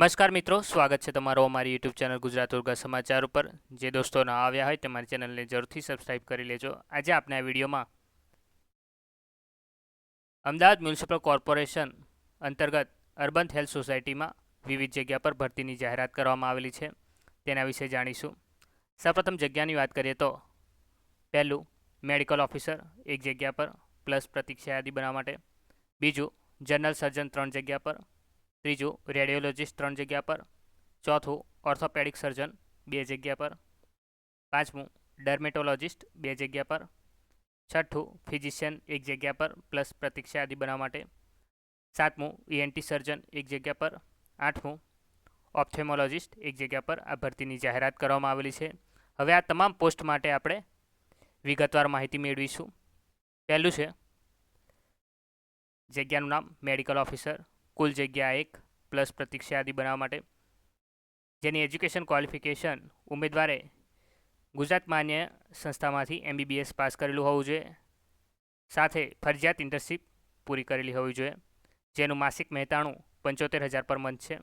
નમસ્કાર મિત્રો, સ્વાગત છે તમારો અમારી યુટ્યુબ ચેનલ ગુજરાત ઉર્ગા સમાચાર ઉપર. જે દોસ્તો ના આવ્યા હોય તમારી ચેનલને જરૂરથી સબસ્ક્રાઇબ કરી લેજો. આજે આપણે આ વિડીયોમાં અમદાવાદ મ્યુનિસિપલ કોર્પોરેશન અંતર્ગત અર્બન હેલ્થ સોસાયટીમાં વિવિધ જગ્યા પર ભરતીની જાહેરાત કરવામાં આવેલી છે. તેના વિશે જાણીશું. સૌપ્રથમ જગ્યાની વાત કરીએ તો પહેલું મેડિકલ ઓફિસર એક જગ્યા પર, પ્લસ પ્રતીક્ષા યાદી બનાવવા માટે. બીજું જનરલ સર્જન ત્રણ જગ્યા પર ત્રીજું, રેડિયોલોજિસ્ટ ત્રણ જગ્યા પર. ચોથું, ઓર્થોપેડિક સર્જન બે જગ્યા પર. પાંચમું, ડર્મેટોલોજિસ્ટ બે જગ્યા પર. છઠ્ઠું, ફિઝિશિયન એક જગ્યા પર પ્લસ પ્રતીક્ષા આદિ બનાવવા માટે. સાતમું ઈએનટી સર્જન એક જગ્યા પર. આઠમું, ઓપ્થેમોલોજિસ્ટ એક જગ્યા પર આ ભરતીની જાહેરાત કરવામાં આવેલી છે. હવે આ તમામ પોસ્ટ માટે આપણે વિગતવાર માહિતી મેળવીશું. પહેલું છે, જગ્યાનું નામ મેડિકલ ઓફિસર. કુલ જગ્યા એક પ્લસ પ્રતીક્ષા યાદી બનાવવા માટે. જેની એજ્યુકેશન ક્વોલિફિકેશન ઉમેદવારે ગુજરાત માન્ય સંસ્થામાંથી એમબીબીએસ પાસ કરેલું હોવું જોઈએ. સાથે ફરજિયાત ઇન્ટર્નશીપ પૂરી કરેલી હોવી જોઈએ. જેનું માસિક મહેતાણું પંચોતેર હજાર પર મંથ છે.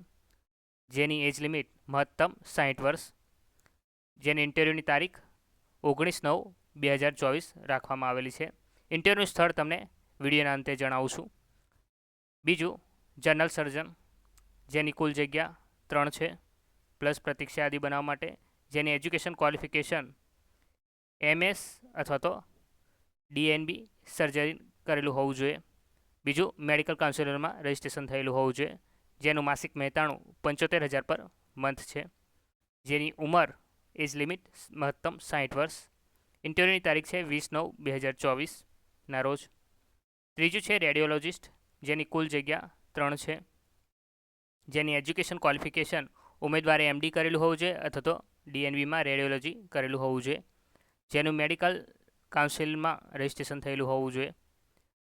જેની એજ લિમિટ મહત્તમ સાહીઠ વર્ષ. જેની ઇન્ટરવ્યૂની તારીખ ઓગણીસ નવ બે હજાર ચોવીસ રાખવામાં આવેલી છે. ઇન્ટરવ્યૂનું સ્થળ તમને વિડીયોના અંતે જણાવું છું. બીજું જનરલ સર્જન, જેની કુલ જગ્યા ત્રણ છે, પ્લસ પ્રતીક્ષા યાદી બનાવવા માટે, જેની એજ્યુકેશન ક્વોલિફિકેશન એમએસ અથવા તો ડીએનબી સર્જરી કરેલું હોવું જોઈએ. બીજું, મેડિકલ કાઉન્સિલરમાં રજિસ્ટ્રેશન થયેલું હોવું જોઈએ, જેનું માસિક મહેતાણું પંચોતેર હજાર પર મંથ છે. જેની ઉંમર, એજ લિમિટ, મહત્તમ સાહીઠ વર્ષ. ઇન્ટરવ્યૂની તારીખ છે વીસ નવ બે હજાર ચોવીસના રોજ. ત્રીજું છે રેડિયોલોજિસ્ટ, જેની કુલ જગ્યા ત્રણ છે. જેની એજ્યુકેશન ક્વોલિફિકેશન ઉમેદવારે એમડી કરેલું હોવું જોઈએ અથવા તો ડીએનબીમાં રેડિયોલોજી કરેલું હોવું જોઈએ. જેનું મેડિકલ કાઉન્સિલમાં રજિસ્ટ્રેશન થયેલું હોવું જોઈએ.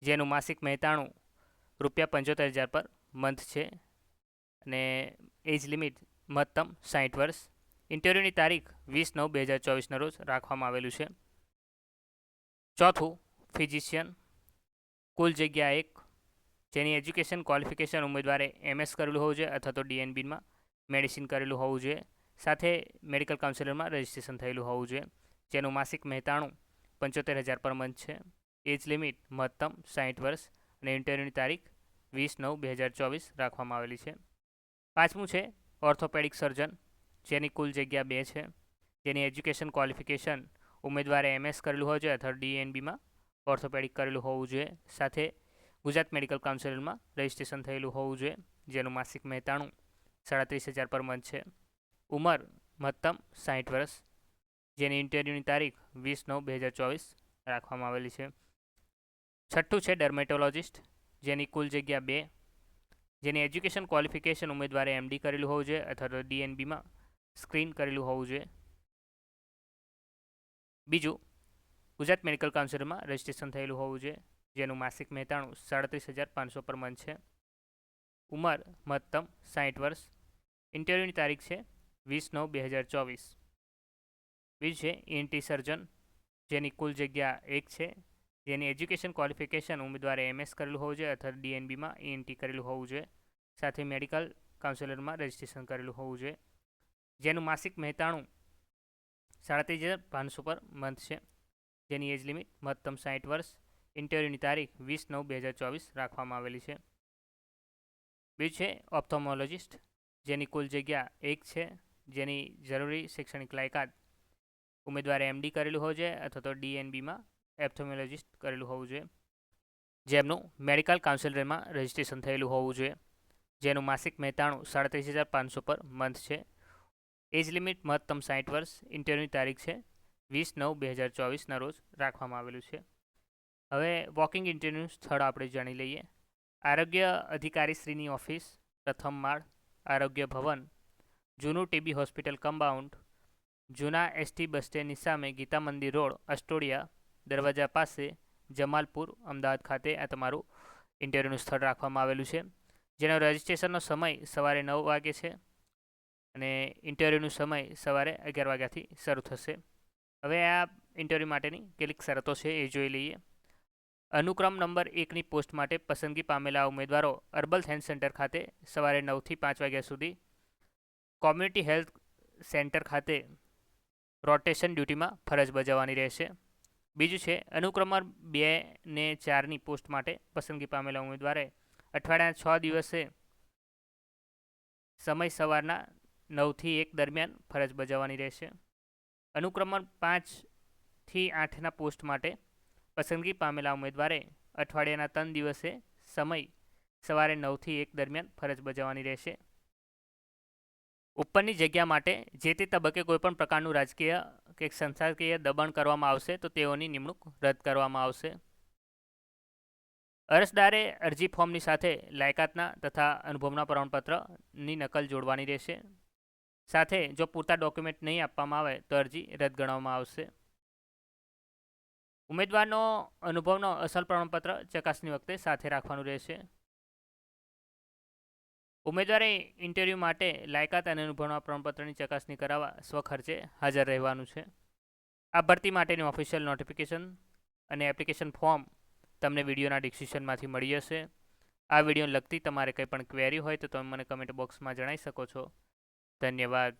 જેનું માસિક મહેતાણું રૂપિયા પંચોતેર હજાર પર મંથ છે. અને એજ લિમિટ મહત્તમ સાહીઠ વર્ષ. ઇન્ટરવ્યૂની તારીખ વીસ નવ બે હજાર ચોવીસના રોજ રાખવામાં આવેલું છે. ચોથું ફિઝિશિયન. કુલ જગ્યા એક જેની એજ્યુકેશન ક્વોલિફિકેશન ઉમેદવારે એમએસ કરેલું હોવું જોઈએ અથવા તો ડીએનબીમાં મેડિસિન કરેલું હોવું જોઈએ. સાથે મેડિકલ કાઉન્સિલરમાં રજિસ્ટ્રેશન થયેલું હોવું જોઈએ. જેનું માસિક મહેતાણું પંચોતેર હજાર પર મંથ છે. એજ લિમિટ મહત્તમ સાહીઠ વર્ષ અને ઇન્ટરવ્યૂની તારીખ વીસ નવ બે હજાર ચોવીસ રાખવામાં આવેલી છે. પાંચમું છે ઓર્થોપેડિક સર્જન, જેની કુલ જગ્યા બે છે. જેની એજ્યુકેશન ક્વોલિફિકેશન ઉમેદવારે એમએસ કરેલું હોવું જોઈએ અથવા ડીએનબીમાં ઓર્થોપેડિક કરેલું હોવું જોઈએ. સાથે ગુજરાત મેડિકલ કાઉન્સિલમાં રજિસ્ટ્રેશન થયેલું હોવું જોઈએ, જેનું માસિક મહેતાણું સાડત્રીસ હજાર પર મંથ છે. ઉંમર મહત્તમ સાહીઠ વર્ષ, જેની ઇન્ટરવ્યૂની તારીખ વીસ નવ બે હજાર ચોવીસ રાખવામાં આવેલી છે. છઠ્ઠું છે ડર્મેટોલોજિસ્ટ, જેની કુલ જગ્યા બે, જેની એજ્યુકેશન ક્વોલિફિકેશન ઉમેદવારે એમડી કરેલું હોવું જોઈએ અથવા તો ડીએનબીમાં સ્ક્રીન કરેલું હોવું જોઈએ. બીજું, ગુજરાત મેડિકલ કાઉન્સિલમાં રજિસ્ટ્રેશન થયેલું હોવું જોઈએ જેનું માસિક મહેતાણું સાડત્રીસ હજાર પાંચસો પર મંથ છે. ઉંમર મહત્તમ સાહીઠ વર્ષ. ઇન્ટરવ્યૂની તારીખ છે વીસ નવ બે હજાર ચોવીસ. બીજું છે ઈએનટી સર્જન, જેની કુલ જગ્યા એક છે. જેની એજ્યુકેશન ક્વોલિફિકેશન ઉમેદવારે એમએસ કરેલું હોવું જોઈએ અથવા ડીએનબીમાં ઈએનટી કરેલું હોવું જોઈએ. સાથે મેડિકલ કાઉન્સિલરમાં રજિસ્ટ્રેશન કરેલું હોવું જોઈએ. જેનું માસિક મહેતાણું સાડત્રીસ હજાર પાંચસો પર મંથ છે. જેની એજ લિમિટ મહત્તમ સાહીઠ વર્ષ. ઇન્ટરવ્યૂની તારીખ વીસ નવ બે હજાર ચોવીસ રાખવામાં આવેલી છે. બીજું છે, ઓપ્થોમોલોજિસ્ટ, જેની કુલ જગ્યા એક છે, જેની જરૂરી શૈક્ષણિક લાયકાત ઉમેદવારે એમડી કરેલું હોવું જોઈએ અથવા તો ડીએનબીમાં એપ્થોમોલોજિસ્ટ કરેલું હોવું જોઈએ. જેમનું મેડિકલ કાઉન્સિલરમાં રજિસ્ટ્રેશન થયેલું હોવું જોઈએ. જેનું માસિક મહેતાણું સાડત્રીસ હજાર પાંચસો પર મંથ છે. એજ લિમિટ મહત્તમ સાઠ વર્ષ ઇન્ટરવ્યૂની તારીખ છે, વીસ નવ બે હજાર ચોવીસના રોજ રાખવામાં આવેલું છે. હવે વોકિંગ ઇન્ટરવ્યૂ સ્થળ આપણે જાણી લઈએ. આરોગ્ય અધિકારીશ્રીની ઓફિસ, પ્રથમ માળ, આરોગ્ય ભવન, જૂનું ટીબી હોસ્પિટલ કમ્પાઉન્ડ જૂના એસટી બસ સ્ટેન્ડની સામે ગીતા મંદિર રોડ, અસ્ટોડિયા, દરવાજા પાસે જમાલપુર, અમદાવાદ ખાતે આ તમારું ઇન્ટરવ્યૂનું સ્થળ રાખવામાં આવેલું છે. જેનો રજિસ્ટ્રેશનનો સમય સવારે નવ વાગે છે અને ઇન્ટરવ્યૂનો સમય સવારે અગિયાર વાગ્યાથી શરૂ થશે. હવે આ ઇન્ટરવ્યૂ માટેની કેટલીક શરતો છે એ જોઈ લઈએ. અનુક્રમ નંબર એકની પોસ્ટ માટે પસંદગી પામેલા ઉમેદવારો અર્બલ હેલ્થ સેન્ટર ખાતે સવારે નવથી પાંચ વાગ્યા સુધી કોમ્યુનિટી હેલ્થ સેન્ટર ખાતે રોટેશન ડ્યુટીમાં ફરજ બજાવવાની રહેશે. બીજું છે અનુક્રમાંક બે ને ચારની પોસ્ટ માટે પસંદગી પામેલા ઉમેદવારે અઠવાડિયાના છ દિવસે સમય સવારના નવથી એક દરમિયાન ફરજ બજાવવાની રહેશે. અનુક્રમાંક પાંચથી આઠના પોસ્ટ માટે પસંદગી પામેલા ઉમેદવારે અઠવાડિયાના ત્રણ દિવસે સમય સવારે નવથી એક દરમિયાન ફરજ બજાવવાની રહેશે. ઉપરની જગ્યા માટે જે તે તબક્કે કોઈપણ પ્રકારનું રાજકીય કે સંસ્થાકીય દબાણ કરવામાં આવશે તો તેઓની નિમણૂક રદ કરવામાં આવશે. અરજદારે અરજી ફોર્મની સાથે લાયકાતના તથા અનુભવના પ્રમાણપત્રની નકલ જોડવાની રહેશે. સાથે જો પૂરતા ડોક્યુમેન્ટ નહીં આપવામાં આવે તો અરજી રદ ગણવામાં આવશે. ઉમેદવારનો અનુભવનો અસલ પ્રમાણપત્ર ચકાસણી વખતે સાથે રાખવાનું રહેશે. ઉમેદવારે ઇન્ટરવ્યૂ માટે લાયકાત અને અનુભવના પ્રમાણપત્રની ચકાસણી કરાવવા સ્વખર્ચે હાજર રહેવાનું છે. આ ભરતી માટેની ઓફિશિયલ નોટિફિકેશન અને એપ્લિકેશન ફોર્મ તમને વિડીયોના ડિસ્ક્રિપ્શનમાંથી મળી જશે. આ વીડિયો લગતી તમારે કંઈ પણ ક્વેરી હોય તો તમે મને કમેન્ટ બોક્સમાં જણાવી શકો છો. ધન્યવાદ.